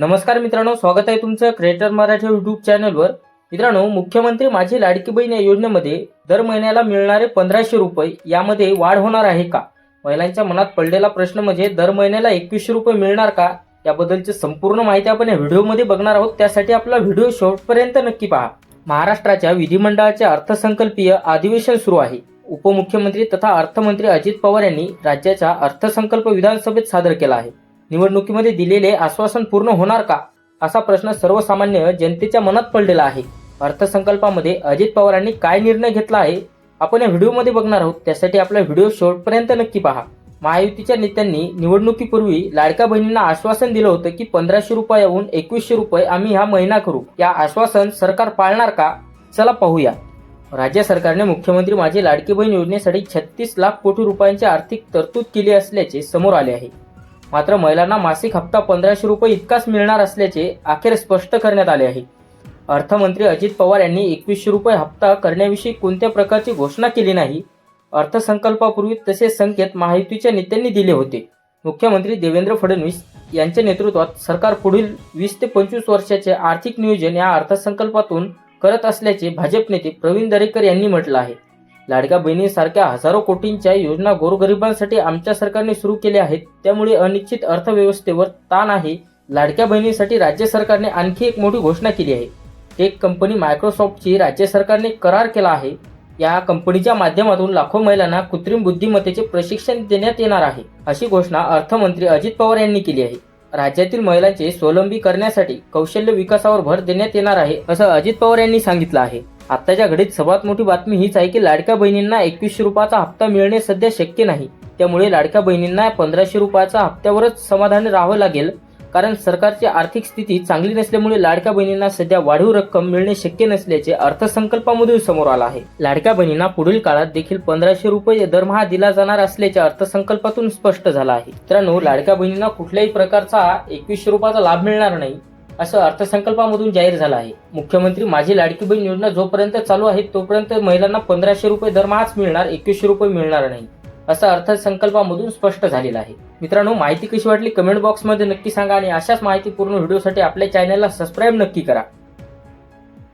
नमस्कार मित्रांनो स्वागत आहे तुमचं क्रिएटर मराठी युट्यूब चॅनलवर मित्रांनो मुख्यमंत्री माझी लाडकी बहीण या योजनेमध्ये दर महिन्याला मिळणारे पंधराशे रुपये यामध्ये वाढ होणार आहे का? महिलांच्या मनात पडलेला प्रश्न म्हणजे दर महिन्याला एकवीसशे रुपये मिळणार का? याबद्दलची संपूर्ण माहिती आपण या व्हिडिओमध्ये बघणार आहोत. त्यासाठी आपला व्हिडिओ शेवटपर्यंत नक्की पहा. महाराष्ट्राच्या विधिमंडळाचे अर्थसंकल्पीय अधिवेशन सुरू आहे. उपमुख्यमंत्री तथा अर्थमंत्री अजित पवार यांनी राज्याचा अर्थसंकल्प विधानसभेत सादर केला आहे. निवडणुकीमध्ये दिलेले आश्वासन पूर्ण होणार का असा प्रश्न सर्वसामान्य जनतेच्या मनात पडलेला आहे. अर्थसंकल्पामध्ये अजित पवारांनी काय निर्णय घेतला आहे आपण या व्हिडिओमध्ये बघणार आहोत. त्यासाठी आपला व्हिडिओ शेवटपर्यंत नक्की पहा. महायुतीच्या नेत्यांनी निवडणुकीपूर्वी लाडक्या बहिणींना आश्वासन दिलं होतं की पंधराशे रुपयाहून एकवीसशे रुपये आम्ही हा महिना करू. या आश्वासन सरकार पाळणार का? चला पाहूया. राज्य सरकारने मुख्यमंत्री माझी लाडकी बहीण योजनेसाठी छत्तीस लाख कोटी रुपयांची आर्थिक तरतूद केली असल्याचे समोर आले आहे. मात्र महिलांना मासिक हप्ता पंधराशे रुपये इतकाच मिळणार असल्याचे अखेर स्पष्ट करण्यात आले आहे. अर्थमंत्री अजित पवार यांनी एकवीसशे रुपये हप्ता करण्याविषयी कोणत्या प्रकारची घोषणा केली नाही अर्थसंकल्पापूर्वी तसे संकेत महायुतीच्या नेत्यांनी दिले होते. मुख्यमंत्री देवेंद्र फडणवीस यांच्या नेतृत्वात सरकार पुढील वीस ते पंचवीस वर्षाचे आर्थिक नियोजन या अर्थसंकल्पातून करत असल्याचे भाजप नेते प्रवीण दरेकर यांनी म्हटलं आहे. लाडक्या बहिणीसारख्या हजारो कोटींच्या योजना गोरगरिबांसाठी आमच्या सरकारने सुरू केल्या आहेत. त्यामुळे अनिश्चित अर्थव्यवस्थेवर ताण आहे. लाडक्या बहिणीसाठी राज्य सरकारने आणखी एक मोठी घोषणा केली आहे. टेक कंपनी मायक्रोसॉफ्टची राज्य सरकारने करार केला आहे. या कंपनीच्या माध्यमातून लाखो महिलांना कृत्रिम बुद्धिमत्तेचे प्रशिक्षण देण्यात येणार आहे अशी घोषणा अर्थमंत्री अजित पवार यांनी केली आहे. राज्यातील महिलांचे स्वावलंबी करण्यासाठी कौशल्य विकासावर भर देण्यात येणार आहे असं अजित पवार यांनी सांगितलं आहे. आत्ताच्या घडीत सर्वात मोठी बातमी हीच आहे की लाडक्या बहिणींना एकवीसशे रुपयाचा हप्ता मिळणे सध्या शक्य नाही. त्यामुळे लाडक्या बहिणींना पंधराशे रुपयाचा हप्त्यावरच समाधानी राहावं लागेल. कारण सरकारची आर्थिक स्थिती चांगली नसल्यामुळे लाडक्या बहिणींना सध्या वाढीव रक्कम मिळणे शक्य नसल्याचे अर्थसंकल्पामधून समोर आला आहे. लाडक्या बहिणींना पुढील काळात देखील पंधराशे रुपये दरमहा दिला जाणार असल्याचे अर्थसंकल्पातून स्पष्ट झालं आहे. मित्रांनो लाडक्या बहिणींना कुठल्याही प्रकारचा एकवीसशे रुपयाचा लाभ मिळणार नाही. असं अर्थसंकल्पामधून जाहीर झालं आहे. मुख्यमंत्री माझी लाडकी बहीण योजना जोपर्यंत चालू आहे तोपर्यंत महिलांना पंधराशे रुपये दरमहाच मिळणार एकवीसशे रुपये मिळणार नाही असं अर्थसंकल्पामधून स्पष्ट झालेलं आहे. मित्रांनो माहिती कशी वाटली? कमेंट बॉक्समध्ये नक्की सांगा आणि अशाच माहितीपूर्ण व्हिडिओसाठी आपल्या चॅनलला सबस्क्राईब नक्की करा.